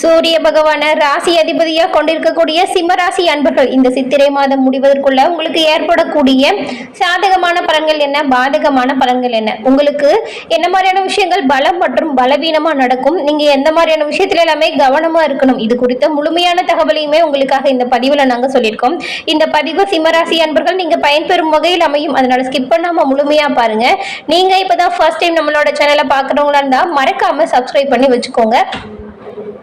சூரிய பகவான ராசி அதிபதியாக கொண்டிருக்கக்கூடிய சிம்மராசி அன்பர்கள் இந்த சித்திரை மாதம் முடிவதற்குள்ள உங்களுக்கு ஏற்படக்கூடிய சாதகமான பலன்கள் என்ன? பாதகமான பலன்கள் என்ன? உங்களுக்கு என்ன மாதிரியான விஷயங்கள் பலம் மற்றும் பலவீனமா நடக்கும்? நீங்க எந்த மாதிரியான விஷயத்துல எல்லாமே கவனமா இருக்கணும்? இது குறித்த முழுமையான தகவலையுமே உங்களுக்காக இந்த பதிவுல நாங்க சொல்லியிருக்கோம். இந்த பதிவு சிம்மராசி அன்பர்கள் நீங்க பயன்பெறும் வகையில் அமையும். அதனால ஸ்கிப் பண்ணாம முழுமையா பாருங்க. நீங்க இப்பதான் ஃபர்ஸ்ட் டைம் நம்மளோட சேனலை பாக்குறவங்களா இருந்தா மறக்காம சப்ஸ்கிரைப் பண்ணி வச்சுக்கோங்க.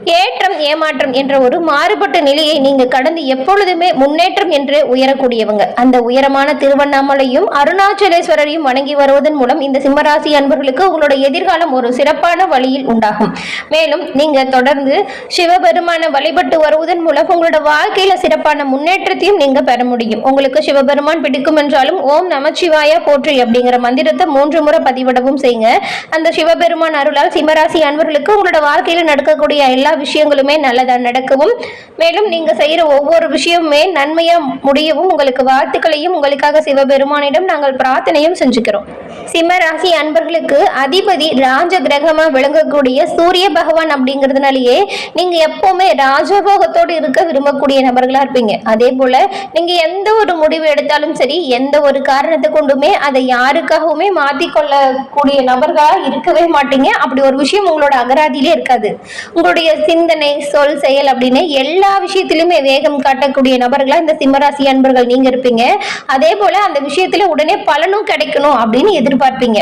ஏற்றம் ஏமாற்றம் என்ற ஒரு மாறுபட்ட நிலையை நீங்க கடந்து எப்பொழுதுமே முன்னேற்றம் என்று உயரக்கூடியவங்க. அந்த உயரமான திருவண்ணாமலையும் அருணாச்சலேஸ்வரரையும் வணங்கி வருவதன் மூலம் இந்த சிம்மராசி அன்பர்களுக்கு உங்களோட எதிர்காலம் ஒரு சிறப்பான வழியில் உண்டாகும். மேலும் நீங்க தொடர்ந்து சிவபெருமான வழிபட்டு வருவதன் மூலம் உங்களோட வாழ்க்கையில சிறப்பான முன்னேற்றத்தையும் நீங்க பெற முடியும். உங்களுக்கு சிவபெருமான் பிடிக்கும் என்றாலும் ஓம் நமச்சிவாயா போற்றி அப்படிங்கிற மந்திரத்தை மூன்று முறை பதிவிடவும் செய்யுங்க. அந்த சிவபெருமான் அருளால் சிம்மராசி அன்பர்களுக்கு உங்களோட வாழ்க்கையில நடக்கக்கூடிய எல்லா விஷயங்களுமே நல்லதா நடக்கவும் மேலும் நீங்க செய்யற ஒவ்வொரு விஷயமுமே நன்மையா முடியவும் உங்களுக்கு வாழ்த்துக்களையும் உங்களுக்காக சிவபெருமானிடம் நாங்கள் பிரார்த்தனையும் செஞ்சுக்கிறோம். சிம்ம ராசி அன்பர்களுக்கு அதிபதி ராஜ கிரகமா விளங்கக்கூடிய சூரிய பகவான் அப்படிங்கிறதுனாலயே நீங்க எப்பவுமே ராஜபோகத்தோடு இருக்க விரும்பக்கூடிய நபர்களா இருப்பீங்க. அதே போல நீங்க எந்த ஒரு முடிவு எடுத்தாலும் சரி எந்த ஒரு காரணத்தை கொண்டுமே அதை யாருக்காகவுமே மாத்திக்கொள்ளக்கூடிய நபர்களா இருக்கவே மாட்டீங்க. அப்படி ஒரு விஷயம் உங்களோட அகராதியிலே இருக்காது. உங்களுடைய சிந்தனை சொல் செயல் அப்படின்னு எல்லா விஷயத்திலுமே வேகம் காட்டக்கூடிய நபர்களா இந்த சிம்மராசி அன்பர்கள் நீங்க இருப்பீங்க. அதே போல அந்த விஷயத்துல உடனே பலனும் கிடைக்கணும் அப்படின்னு எதிர்பார்ப்பீங்க.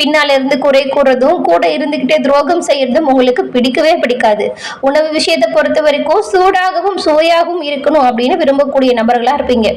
பின்னால இருந்து குறை கூறதும் கூட இருந்துகிட்டே துரோகம் செய்யறதும் உங்களுக்கு பிடிக்கவே பிடிக்காது. உணவு விஷயத்தை பொறுத்த வரைக்கும் சூடாகவும் சுவையாகவும் இருக்கணும் அப்படின்னு விரும்பக்கூடிய நபர்களா இருப்பீங்க.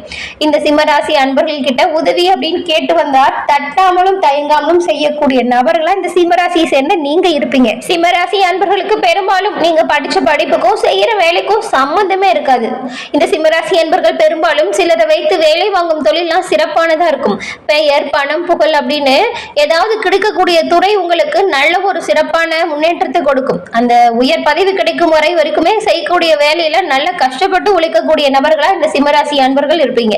இந்த சிம்மராசி அன்பர்கள் கிட்ட உதவி அப்படின்னு கேட்டு வந்தா தட்டாமலும் தயங்காமலும் செய்யக்கூடிய நபர்களா இந்த சிம்மராசியை சேர்ந்த நீங்க இருப்பீங்க. சிம்மராசி அன்பர்களுக்கு பெரும்பாலும் நீங்க படிச்ச படிப்புக்கும் செய்யற வேலைக்கும் சம்பந்தமே இருக்காது. இந்த சிம்மராசி அன்பர்கள் பெரும்பாலும் சிலரை வைத்து வேலை வாங்கும் தொழிலாம் சிறப்பானதா இருக்கும். பெயர் பணம் புகழ் அப்படின்னு ஏதாவது கிடைக்கக்கூடிய துறை உங்களுக்கு நல்ல ஒரு சிறப்பான முன்னேற்றத்தை கொடுக்கும். அந்த உயர் பதவி கிடைக்கும் வரை வரைக்குமே செய்யக்கூடிய வேலையில நல்ல கஷ்டப்பட்டு உழைக்கக்கூடிய நபர்களா இந்த சிம்மராசி அன்பர்கள் இருப்பீங்க.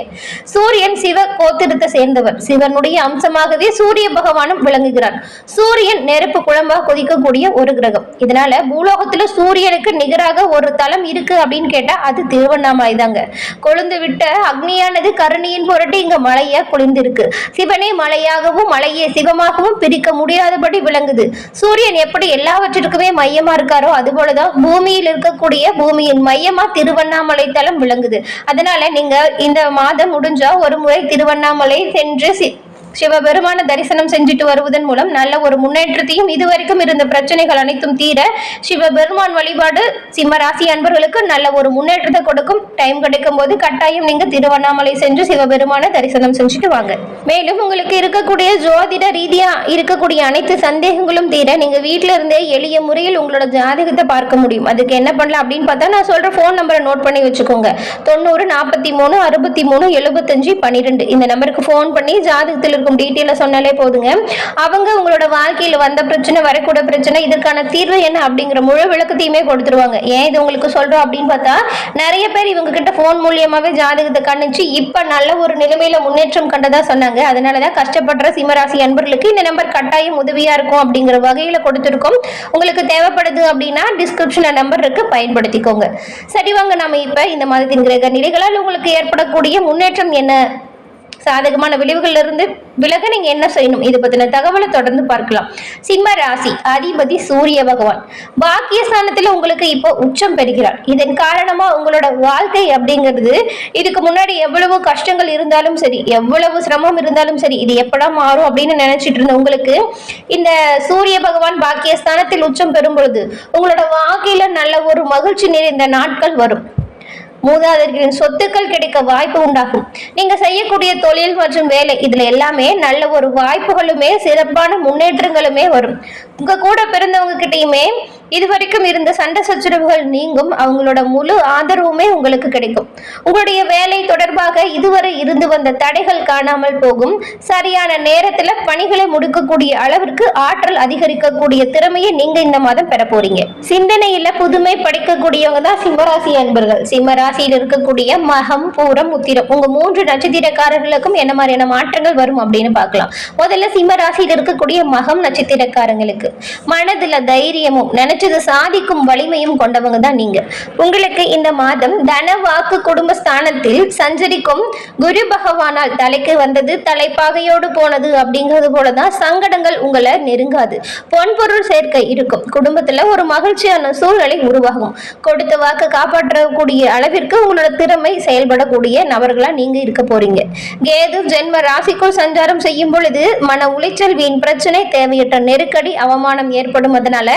சூரியன் சிவ கோத்திரத்தை சேர்ந்தவர். சிவனுடைய அம்சமாகவே சூரிய பகவானும் விளங்குகிறார். சூரியன் நெருப்பு குழம்பா கொதிக்கக்கூடிய ஒரு கிரகம். இதனால பூலோகத்துல சூரியனுக்கு நிகராக ஒரு தலம் இருக்கு அப்படின்னு கேட்டா அது திருவண்ணாமலை தாங்க கொழுந்து விட்ட அக்னியானது கருணியின் பொருட்டு இங்க மலையா குளிர்ந்திருக்கு. சிவனே மலையாகவும் மலையே சிவமாகவும் பிரிக்க முடியாதபடி விளங்குது. சூரியன் எப்படி எல்லாவற்றிற்குமே மையமா இருக்காரோ அது போலதான் பூமியில் இருக்கக்கூடிய பூமியின் மையமா திருவண்ணாமலை தலம் விளங்குது. அதனால நீங்க இந்த மாதம் முடிஞ்சா ஒரு முறை திருவண்ணாமலை சென்று சிவபெருமான தரிசனம் செஞ்சுட்டு வருவதன் மூலம் நல்ல ஒரு முன்னேற்றத்தையும் இதுவரைக்கும் இருந்த பிரச்சனைகள் அனைத்தும் தீர சிவபெருமான் வழிபாடு சிம்ம ராசி அன்பர்களுக்கு நல்ல ஒரு முன்னேற்றத்தை கொடுக்கும். டைம் கிடைக்கும் போது கட்டாயம் நீங்க திருவண்ணாமலை சென்று சிவபெருமான தரிசனம் செஞ்சுட்டு வாங்க. மேலும் உங்களுக்கு இருக்கக்கூடிய ஜோதிட ரீதியா இருக்கக்கூடிய அனைத்து சந்தேகங்களும் தீர நீங்க வீட்டுல இருந்தே எளிய முறையில் உங்களோட ஜாதகத்தை பார்க்க முடியும். அதுக்கு என்ன பண்ணலாம் அப்படின்னு பார்த்தா நான் சொல்ற ஃபோன் நம்பரை நோட் பண்ணி வச்சுக்கோங்க. தொண்ணூறு நாற்பத்தி மூணு அறுபத்தி மூணு எழுபத்தஞ்சு பன்னிரெண்டு. இந்த நம்பருக்கு ஃபோன் பண்ணி ஜாதகத்தில் இருக்கும் டீட்டெயிலை சொன்னாலே போதுங்க. அவங்க உங்களோட வாழ்க்கையில் வந்த பிரச்சனை வரக்கூட பிரச்சனை இதற்கான தீர்வு என்ன அப்படிங்கிற முழு விளக்கத்தையுமே கொடுத்துருவாங்க. ஏன் இது உங்களுக்கு சொல்றோம் அப்படின்னு பார்த்தா நிறைய பேர் இவங்க கிட்ட ஃபோன் மூலியமாவே ஜாதகத்தை கணிச்சு இப்ப நல்ல ஒரு நிலைமையில முன்னேற்றம் கண்டதா சொன்னாங்க. அதனாலதான் கஷ்டப்படுற சிம்மராசி அன்பர்களுக்கு இந்த நம்பர் கட்டாயம் உதவியா இருக்கும் அப்படிங்கிற வகையில கொடுத்துருக்கோம். உங்களுக்கு தேவைப்படுது அப்படின்னா டிஸ்கிரிப்ஷன்ல நம்பர் இருக்கு பயன்படுத்திக்கோங்க. சரி வாங்க நம்ம இப்ப இந்த மாதத்தின் கிரக நிலைகளால் உங்களுக்கு ஏற்படக்கூடிய முன்னேற்றம் என்ன? சாதகமான விளைவுகள்ல இருந்து விலக நீங்க என்ன செய்யணும்? இது பத்தின தகவலை தொடர்ந்து பார்க்கலாம். சிம்ம ராசி அதிபதி சூரிய பகவான். பாக்கியஸ்தானத்துல உங்களுக்கு இப்போ உச்சம் பெறுகிறார். இதன் காரணமா உங்களோட வாழ்க்கை அப்படிங்கிறது இதுக்கு முன்னாடி எவ்வளவு கஷ்டங்கள் இருந்தாலும் சரி எவ்வளவு சிரமம் இருந்தாலும் சரி இது எப்படா மாறும் அப்படின்னு நினைச்சிட்டு இருந்த உங்களுக்கு இந்த சூரிய பகவான் பாக்கியஸ்தானத்தில் உச்சம் பெறும் பொழுது உங்களோட வாழ்க்கையில நல்ல ஒரு மகிழ்ச்சி நிறைந்த நாட்கள் வரும். மூதாதையர்களின் சொத்துக்கள் கிடைக்க வாய்ப்பு உண்டாகும். நீங்க செய்யக்கூடிய தொழில் மற்றும் வேலை இதுல எல்லாமே நல்ல ஒரு வாய்ப்புகளுமே சிறப்பான முன்னேற்றங்களுமே வரும். உங்க கூட பிறந்தவங்க கிட்டயுமே இதுவரைக்கும் இருந்த சண்டை சச்சரவுகள் நீங்கும். அவங்களோட முழு ஆதரவுமே உங்களுக்கு கிடைக்கும். உங்களுடைய வேலை தொடர்பாக இதுவரை இருந்து வந்த தடைகள் காணாமல் போகும். சரியான நேரத்துல பணிகளை முடிக்கக்கூடிய அளவிற்கு ஆற்றல் அதிகரிக்கக்கூடிய திறமையை நீங்க இந்த மாதம் பெற போறீங்க. சிந்தனையில புதுமை படைக்கக்கூடியவங்க தான் சிம்மராசி அன்பர்கள். சிம்மராசியில் இருக்கக்கூடிய மகம் பூரம் உத்திரம். உங்க மூன்று நட்சத்திரக்காரர்களுக்கும் என்ன மாதிரியான மாற்றங்கள் வரும் அப்படின்னு பார்க்கலாம். முதல்ல சிம்ம ராசியில் இருக்கக்கூடிய மகம் நட்சத்திரக்காரங்களுக்கு. மனதுல தைரியமும் நினைச்ச நினைச்சது சாதிக்கும் வலிமையும் கொண்டவங்க தான் நீங்க. உங்களுக்கு இந்த மாதம் தன வாக்கு குடும்ப ஸ்தானத்தில் சஞ்சரிக்கும் குரு பகவானால் தலைக்கு வந்தது தலைப்பாகையோடு போனது அப்படிங்கிறது போலதான் சங்கடங்கள் உங்களை நெருங்காது. பொன்பொருள் சேர்க்கை இருக்கும். குடும்பத்துல ஒரு மகிழ்ச்சியான சூழ்நிலை உருவாகும். கொடுத்த வாக்கு காப்பாற்றக்கூடிய அளவிற்கு உங்களோட திறமை செயல்படக்கூடிய நபர்களா நீங்க இருக்க போறீங்க. கேது ஜென்ம ராசிக்குள் சஞ்சாரம் செய்யும் பொழுது மன உளைச்சல் வீண் பிரச்சனை தேவையற்ற நெருக்கடி அவமானம் ஏற்படும். அதனால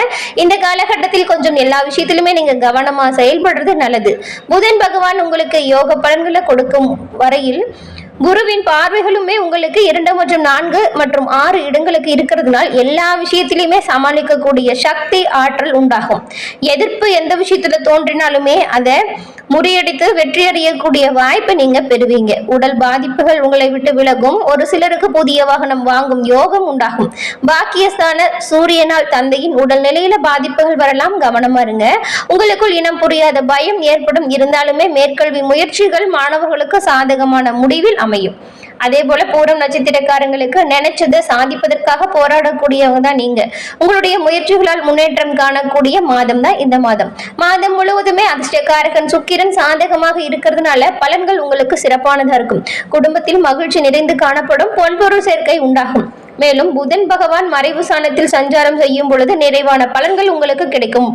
இந்த காலகட்டத்தில் கொஞ்சம் எல்லா விஷயத்திலுமே நீங்க கவனமா செயல்படுறது நல்லது. புதன் பகவான் உங்களுக்கு யோக பலன்களை கொடுக்கும் வரையில் குருவின் பார்வைகளுமே உங்களுக்கு இரண்டு மற்றும் நான்கு மற்றும் ஆறு இடங்களுக்கு இருக்கிறதுனால் எல்லா விஷயத்திலையுமே சமாளிக்கக்கூடிய சக்தி ஆற்றல் உண்டாகும். எதிர்ப்பு எந்த விஷயத்துல தோன்றினாலுமே அதை முறியடித்து வெற்றியடையக்கூடிய வாய்ப்பை நீங்க பெறுவீங்க. உடல் பாதிப்புகள் உங்களை விட்டு விலகும். ஒரு சிலருக்கு புதிய வாகனம் வாங்கும் யோகம் உண்டாகும். பாக்கியஸ்தான சூரியனால் தந்தையின் உடல் நிலையில பாதிப்புகள் வரலாம். கவனமா இருங்க. உங்களுக்குள் இனம் புரியாத பயம் ஏற்படும். இருந்தாலுமே மேற்கல்வி முயற்சிகள் மாணவர்களுக்கு சாதகமான முடிவில் அமையும். அதே போல பூரம் நட்சத்திரக்காரங்களுக்கு நினைச்சதை சாதிப்பதற்காக போராடக்கூடியவங்க தான் நீங்க. உங்களுடைய முயற்சிகளால் முன்னேற்றம் காணக்கூடிய மாதம் தான் இந்த மாதம். மாதம் முழுவதுமே அதிர்ஷ்டக்காரகன் சுக்கிரன் சாதகமாக இருக்கிறதுனால பலன்கள் உங்களுக்கு சிறப்பானதா இருக்கும். குடும்பத்தில் மகிழ்ச்சி நிறைந்து காணப்படும் பொன்பொருள் சேர்க்கை உண்டாகும். மேலும் புதன் பகவான் மறைவு சாணத்தில் சஞ்சாரம் செய்யும் பொழுது நிறைவான பலன்கள் உங்களுக்கு கிடைக்கும்.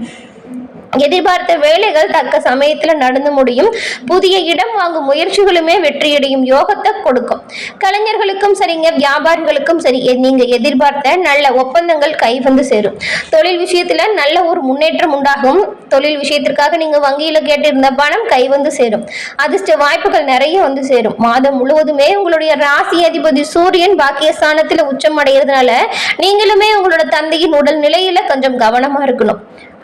எதிர்பார்த்த வேலைகள் தக்க சமயத்துல நடந்து முடியும். புதிய இடம் வாங்கும் முயற்சிகளுமே வெற்றியடையும் யோகத்தை கொடுக்கும். கலைஞர்களுக்கும் சரிங்க வியாபாரிகளுக்கும் சரி எ- நீங்க எதிர்பார்த்த நல்ல ஒப்பந்தங்கள் கை வந்து சேரும். தொழில் விஷயத்துல நல்ல ஒரு முன்னேற்றம் உண்டாகும். தொழில் விஷயத்திற்காக நீங்க வங்கியில கேட்டிருந்த பணம் கை வந்து சேரும். அதிர்ஷ்ட வாய்ப்புகள் நிறைய வந்து சேரும். மாதம் முழுவதுமே உங்களுடைய ராசி அதிபதி சூரியன் பாக்கியஸ்தானத்துல உச்சம் அடைகிறதுனால நீங்களுமே உங்களோட தந்தையின் உடல் நிலையில கொஞ்சம் கவனமா இருக்கணும்.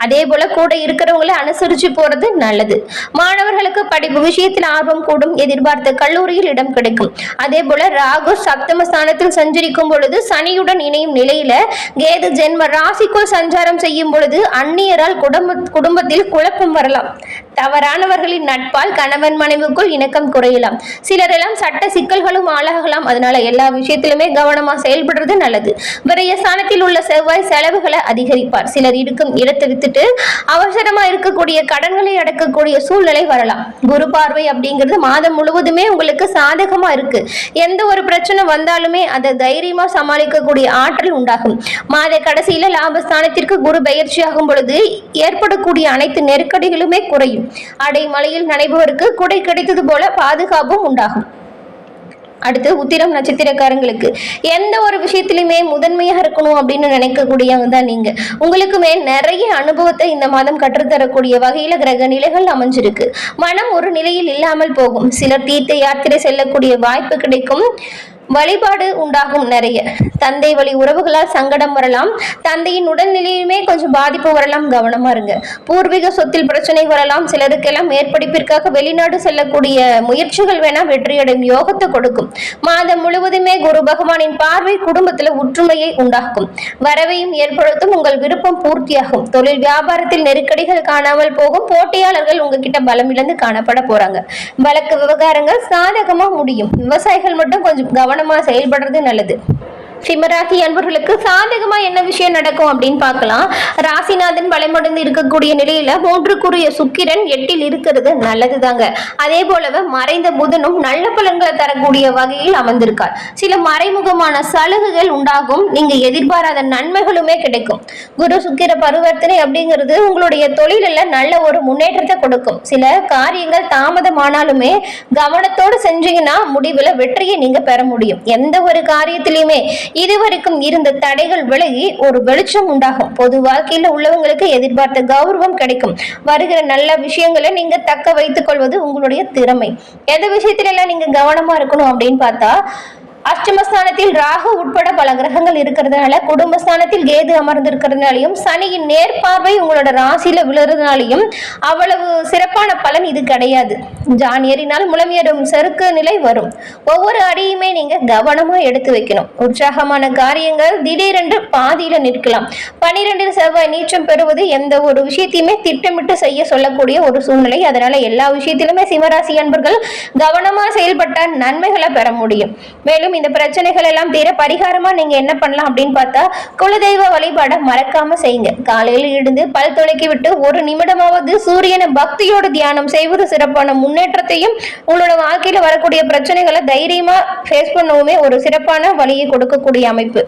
அதே போல கூட இருக்கிறவங்களை அனுசரிச்சு போறது நல்லது. மாணவர்களுக்கு படிப்பு விஷயத்தில் ஆர்வம் கூடும் எதிர்பார்த்த கல்லூரியில் இடம் கிடைக்கும். அதே போல ராகு சப்தம ஸ்தானத்தில் சஞ்சரிக்கும் பொழுது சனியுடன் இணையும் நிலையில கேது ஜென்ம ராசிக்குள் சஞ்சாரம் செய்யும் பொழுது அந்நியரால் குடும்ப குடும்பத்தில் குழப்பம் வரலாம். தவறானவர்களின் நட்பால் கணவன் மனைவிக்குள் இணக்கம் குறையலாம். சிலரெல்லாம் சட்ட சிக்கல்களும் ஆளாகலாம். அதனால எல்லா விஷயத்திலுமே கவனமா செயல்படுறது நல்லது. விரைய ஸ்தானத்தில் உள்ள செவ்வாய் செலவுகளை அதிகரிப்பார். சிலர் இருக்கும் இடத்தை வந்துட்டு அவசரமா இருக்கக்கூடிய கடன்களை அடக்கக்கூடிய சூழ்நிலை வரலாம். குரு பார்வை அப்படிங்கிறது மாதம் முழுவதுமே உங்களுக்கு சாதகமா இருக்கு. எந்த ஒரு பிரச்சனை வந்தாலுமே அதை தைரியமா சமாளிக்கக்கூடிய ஆற்றல் உண்டாகும். மாத கடைசியில லாபஸ்தானத்திற்கு குரு பயிற்சியாகும் பொழுது ஏற்படக்கூடிய அனைத்து நெருக்கடிகளுமே குறையும். அடைமலையில் நடைபவருக்கு குடை கிடைத்தது போல பாதுகாப்பும் உண்டாகும். அடுத்து உத்திரம் நட்சத்திரக்காரங்களுக்கு எந்த ஒரு விஷயத்திலுமே முதன்மையாக இருக்கணும் அப்படின்னு நினைக்கக்கூடியவங்க தான் நீங்க. உங்களுக்குமே நிறைய அனுபவத்தை இந்த மாதம் கற்றுத்தரக்கூடிய வகையில கிரக நிலைகள் அமைஞ்சிருக்கு. மனம் ஒரு நிலையில் இல்லாமல் போகும். சிலர் தீர்த்த யாத்திரை செல்லக்கூடிய வாய்ப்பு கிடைக்கும். வழிபாடு உண்டாகும் நிறைய. தந்தை வழி உறவுகளால் சங்கடம் வரலாம். தந்தையின் உடல்நிலையுமே கொஞ்சம் பாதிப்பு வரலாம். கவனமா இருங்க. பூர்வீக சொத்தில் பிரச்சனை வரலாம். சிலருக்கெல்லாம் மேற்படிப்பிற்காக வெளிநாடு செல்லக்கூடிய முயற்சிகள் வேணா வெற்றியடையும் யோகத்தை கொடுக்கும். மாதம் முழுவதுமே குரு பகவானின் பார்வை குடும்பத்துல ஒற்றுமையை உண்டாக்கும். வரவையும் ஏற்படுத்தும். உங்கள் விருப்பம் பூர்த்தியாகும். தொழில் வியாபாரத்தில் நெருக்கடிகள் காணாமல் போகும். போட்டியாளர்கள் உங்ககிட்ட பலம் இழந்து காணப்பட போறாங்க. வழக்கு விவகாரங்கள் சாதகமா முடியும். விவசாயிகள் மட்டும் கொஞ்சம் கவனம் செயல்படுறது நல்லது. சிம்மராசி அன்பர்களுக்கு சாதகமா என்ன விஷயம் நடக்கும் அப்படின்னு பார்க்கலாம். ராசிநாதன் பலமடைந்து இருக்கக்கூடிய நிலையில மூன்றுக்குரிய சுக்கிரன் எட்டில் இருக்கிறது நல்லதுதாங்க. அதே போலவே மறைந்த புதனும் நல்ல பலன்களை தரக்கூடிய வகையில் அமர்ந்திருக்கார். சில மறைமுகமான சலுகைகள் உண்டாகும். நீங்க எதிர்பாராத நன்மைகளுமே கிடைக்கும். குரு சுக்கிர பரிவர்த்தனை அப்படிங்கிறது உங்களுடைய தொழிலில் நல்ல ஒரு முன்னேற்றத்தை கொடுக்கும். சில காரியங்கள் தாமதமானாலுமே கவனத்தோடு செஞ்சீங்கன்னா முடிவில் வெற்றியை நீங்க பெற முடியும். எந்த ஒரு காரியத்திலையுமே இதுவரைக்கும் இருந்த தடைகள் விலகி ஒரு வெளிச்சம் உண்டாகும். பொது வாழ்க்கையில உள்ளவங்களுக்கு எதிர்பார்த்த கௌரவம் கிடைக்கும். வருகிற நல்ல விஷயங்களை நீங்க தக்க வைத்துக் கொள்வது உங்களுடைய திறமை. எந்த விஷயத்துல எல்லாம் நீங்க கவனமா இருக்கணும் அப்படின்னு பார்த்தா அஷ்டமஸ்தானத்தில் ராகு உட்பட பல கிரகங்கள் இருக்கிறதுனால குடும்பஸ்தானத்தில் கேது அமர்ந்திருக்கிறதுனாலையும் சனியின் நேர்பார்வை உங்களோட ராசியில விழுறதுனாலையும் அவ்வளவு சிறப்பான பலன் இது கிடையாது. ஜான் ஏறினால் முளம் ஏறும் செருக்கு நிலை வரும். ஒவ்வொரு அடியுமே நீங்க கவனமா எடுத்து வைக்கணும். உற்சாகமான காரியங்கள் திடீரென்று பாதியில நிற்கலாம். பனிரெண்டில் செவ்வாய் நீச்சம் பெறுவது எந்த ஒரு விஷயத்தையுமே திட்டமிட்டு செய்ய சொல்லக்கூடிய ஒரு சூழ்நிலை. அதனால எல்லா விஷயத்திலுமே சிவராசி அன்பர்கள் கவனமா செயல்பட்டால் நன்மைகளை பெற முடியும். மேலும் இந்த பிரச்சனைகள் எல்லாம் தீர பரிகாரமா நீங்க என்ன பண்ணலாம் அப்படின்னு பார்த்தா குலதெய்வ வழிபாடை மறக்காம செய்யுங்க. காலையில் எழுந்து பல் துளைக்கி விட்டு ஒரு நிமிடமாவது சூரியனை பக்தியோடு தியானம் செய்வது சிறப்பான முன்னேற்றத்தையும் உங்களோட வாழ்க்கையில வரக்கூடிய பிரச்சனைகளை தைரியமா ஃபேஸ் பண்ணவுமே ஒரு சிறப்பான வழியை கொடுக்கக்கூடிய அமைப்பு.